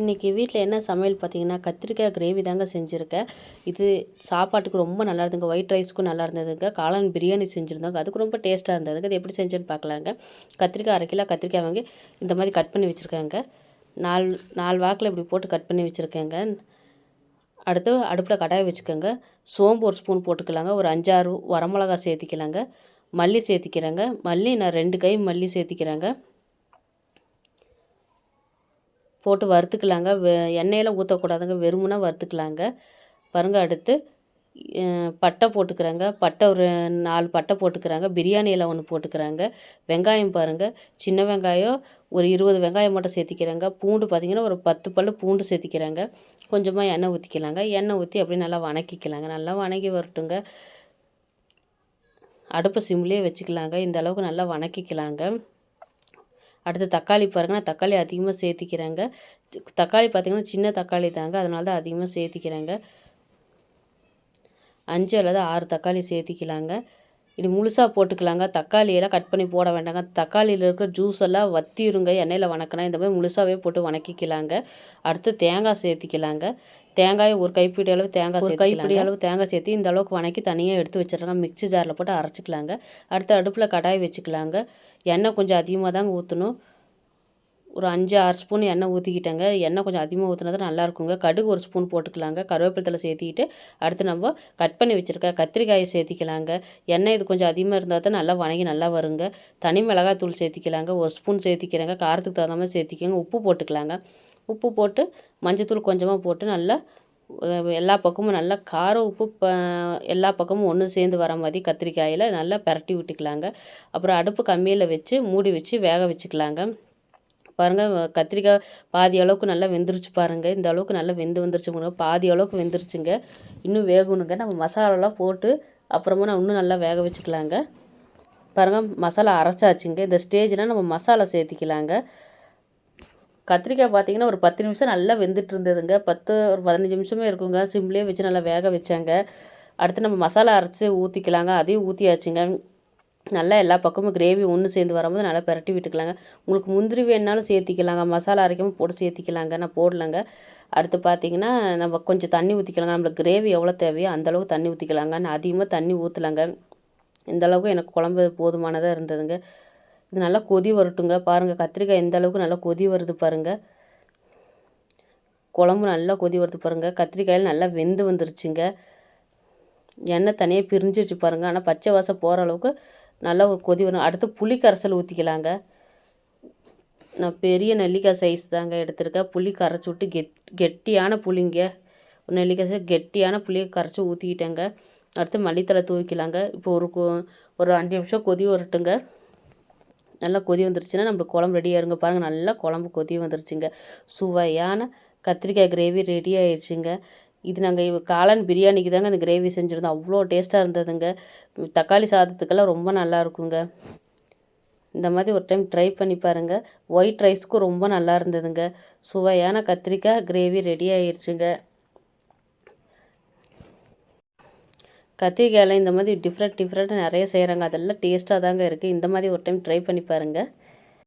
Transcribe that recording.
இன்றைக்கி வீட்டில் என்ன சமையல் பார்த்தீங்கன்னா கத்திரிக்காய் கிரேவி தாங்க செஞ்சுருக்கேன். இது சாப்பாட்டுக்கு ரொம்ப நல்லா இருந்துங்க ஒயிட் ரைஸ்க்கும் நல்லா இருந்ததுங்க. காளான் பிரியாணி செஞ்சுருந்தாங்க. அதுக்கு ரொம்ப டேஸ்ட்டாக இருந்ததுங்க. அது எப்படி செஞ்சேன்னு பார்க்கலாங்க கத்திரிக்காய் அரை கிலோ கத்திரிக்காய் வாங்கி இந்த மாதிரி கட் பண்ணி வச்சுருக்கேங்க. நாலு நாலு வாக்கில் இப்படி போட்டு கட் பண்ணி வச்சுருக்கேங்க. அடுத்து அடுப்பில் கடாயை வச்சுக்கோங்க. சோம்பு ஒரு ஸ்பூன் போட்டுக்கலாங்க. ஒரு அஞ்சாறு வரமிளகா சேர்த்திக்கலாங்க. மல்லி சேர்த்திக்கிறேங்க. மல்லி நான் ரெண்டு கை மல்லி சேர்த்திக்கிறேங்க. போட்டு வறுத்துக்கலாங்க. வெ எண்ணெயில் ஊற்றக்கூடாதுங்க வெறுமனே வறுத்துக்கலாங்க. பாருங்கள் அடுத்து பட்டை போட்டுக்கிறேங்க. பட்டை ஒரு நாலு பட்டை போட்டுக்கிறாங்க. பிரியாணி இலை ஒன்று போட்டுக்கிறாங்க. வெங்காயம் பாருங்கள் சின்ன வெங்காயம் ஒரு இருபது வெங்காயம் மட்டும் சேர்த்திக்கிறாங்க. பூண்டு பார்த்திங்கன்னா ஒரு பத்து பல் பூண்டு சேர்த்திக்கிறாங்க. கொஞ்சமாக எண்ணெய் ஊற்றிக்கலாங்க எண்ணெய் ஊற்றி அப்படியே நல்லா வணக்கிக்கலாங்க. நல்லா வணங்கி வரட்டுங்க. அடுப்பு சிம்லேயே வச்சுக்கலாங்க. இந்த அளவுக்கு நல்லா வணக்கிக்கலாங்க. அடுத்து தக்காளி பாருங்கள் நான் தக்காளி அதிகமாக சேர்த்திக்கிறேங்க. தக்காளி பார்த்திங்கன்னா சின்ன தக்காளி தாங்க அதனால தான் அதிகமாக சேர்த்திக்கிறேங்க. அஞ்சு அல்லது ஆறு தக்காளி சேர்த்திக்கலாங்க. இது முழுசாக போட்டுக்கலாங்க. தக்காளியெல்லாம் கட் பண்ணி போட வேண்டாங்க. தக்காளியில் இருக்கிற ஜூஸ் எல்லாம் வத்திருங்க எண்ணெயில் வணக்கினா இந்த மாதிரி முழுசாகவே போட்டு வணக்கிக்கலாங்க. அடுத்து தேங்காய் சேர்த்திக்கலாங்க. தேங்காய் ஒரு கைப்பிடி அளவு தேங்காய் ஒரு கைப்பிடி அளவு தேங்காய் சேர்த்து இந்த அளவுக்கு வணக்கி தனியாக எடுத்து வச்சிடறாங்க மிக்சி ஜாரில் போட்டு அரைச்சிக்கலாங்க. அடுத்து அடுப்பில் கடாய் வச்சுக்கலாங்க. எண்ணெய் கொஞ்சம் அதிகமாக தாங்க ஊற்றணும் ஒரு அஞ்சு ஆறு ஸ்பூன் எண்ணெய் ஊற்றிக்கிட்டேங்க எண்ணெய் கொஞ்சம் அதிகமாக ஊற்றினா தான் நல்லாயிருக்குங்க. கடுகு ஒரு ஸ்பூன் போட்டுக்கலாங்க. கருவேப்பிலத்தில் சேர்த்திக்கிட்டு அடுத்து நம்ம கட் பண்ணி வச்சுருக்க கத்திரிக்காயை சேர்த்திக்கலாங்க. எண்ணெய் இது கொஞ்சம் அதிகமாக இருந்தால் தான் நல்லா வணங்கி நல்லா வருங்க. தனி மிளகாய் தூள் சேர்த்திக்கலாங்க. ஒரு ஸ்பூன் சேர்த்திக்கிறேங்க. காரத்துக்கு தகுந்த மாதிரி சேர்த்திக்கோங்க. உப்பு போட்டுக்கலாங்க. உப்பு போட்டு மஞ்சத்தூள் கொஞ்சமாக போட்டு நல்லா எல்லா பக்கமும் நல்லா காரம் உப்பு ப எல்லா பக்கமும் ஒன்று சேர்ந்து வர மாதிரி கத்திரிக்காயில் நல்லா பரட்டி விட்டுக்கலாங்க. அப்புறம் அடுப்பு கம்மியில் வச்சு மூடி வச்சு வேக வச்சுக்கலாங்க. பாருங்கள் கத்திரிக்காய் பாதி அளவுக்கு நல்லா வெந்துருச்சு பாருங்கள் இந்த அளவுக்கு நல்லா வெந்து வந்துருச்சு பாதி அளவுக்கு வெந்துருச்சுங்க. இன்னும் வேகணுங்க. நம்ம மசாலாலாம் போட்டு அப்புறமா நான் இன்னும் நல்லா வேக வச்சுக்கலாங்க. பாருங்கள் மசாலா அரைச்சாச்சுங்க. இந்த ஸ்டேஜில் நம்ம மசாலா சேர்த்திக்கலாங்க. கத்திரிக்காய் பார்த்திங்கன்னா ஒரு பத்து நிமிஷம் நல்லா வெந்துட்டு இருந்ததுங்க. பத்து ஒரு பதினஞ்சு நிமிஷமே இருக்குங்க. சிம்லேயே வச்சு நல்லா வேக வச்சாங்க. அடுத்து நம்ம மசாலா அரைச்சி ஊற்றிக்கலாங்க அதையும் ஊற்றியாச்சுங்க நல்லா எல்லா பக்கமும் கிரேவி ஒன்று சேர்ந்து வரும்போது நல்லா பெரட்டி விட்டுக்கலாங்க. உங்களுக்கு முந்திரி வேணுனாலும் சேர்த்திக்கலாங்க. மசாலா அரைக்காமல் போட்டு சேர்த்திக்கலாங்க. நான் போடலங்க. அடுத்து பார்த்தீங்கன்னா நம்ம கொஞ்சம் தண்ணி ஊற்றிக்கலாங்க நம்மளுக்கு கிரேவி எவ்வளோ தேவையோ அந்தளவுக்கு தண்ணி ஊற்றிக்கலாங்க நான் அதிகமாக தண்ணி ஊற்றலாங்க இந்தளவுக்கு எனக்கு குழம்பு போதுமானதாக இருந்ததுங்க. இது நல்லா கொதி வரட்டுங்க. பாருங்கள் கத்திரிக்காய் எந்த அளவுக்கு நல்லா கொதி வருது பாருங்கள் குழம்பு நல்லா கொதி வருது பாருங்கள் கத்திரிக்காயில் நல்லா வெந்து வந்துருச்சுங்க. எண்ணெய் தனியாக பிரிஞ்சிருச்சு பாருங்கள் ஆனால் பச்சை வாசம் போகிற அளவுக்கு நல்லா ஒரு கொதி வரும். அடுத்து புளி கரைசல் ஊற்றிக்கலாங்க நான் பெரிய நெல்லிக்காய் சைஸ் தாங்க எடுத்திருக்கேன். புளி கரைச்சி விட்டு கெட் கெட்டியான புளிங்க. நெல்லிக்காய் சைஸ் கெட்டியான புளியை கரைச்சி ஊற்றிக்கிட்டேங்க அடுத்து மல்லித்தலை தூவிக்கலாங்க. இப்போ ஒரு ஒரு அஞ்சு நிமிஷம் கொதி வரட்டுங்க. நல்லா கொதி வந்துருச்சுன்னா நம்மளுக்கு குழம்பு ரெடி இருங்க பாருங்கள் நல்லா குழம்பு கொதி வந்துருச்சுங்க. சுவையான கத்திரிக்காய் கிரேவி ரெடி ஆயிடுச்சுங்க இது நாங்கள் காளான் பிரியாணிக்கு தாங்க அந்த கிரேவி செஞ்சுருந்தோம். அவ்வளோ டேஸ்ட்டாக இருந்ததுங்க. தக்காளி சாதத்துக்கெல்லாம் ரொம்ப நல்லா இருக்குங்க. இந்த மாதிரி ஒரு டைம் ட்ரை பண்ணி பாருங்கள் ஒயிட் ரைஸ்க்கும் ரொம்ப நல்லா இருந்ததுங்க. சுவையான கத்திரிக்காய் கிரேவி ரெடி ஆயிடுச்சுங்க கத்திரிக்காயில் இந்த மாதிரி டிஃப்ரெண்ட் டிஃப்ரெண்ட்டாக நிறைய செய்கிறாங்க அதெல்லாம் டேஸ்ட்டாக தாங்க இருக்குது இந்த மாதிரி ஒரு டைம் ட்ரை பண்ணி பாருங்கள்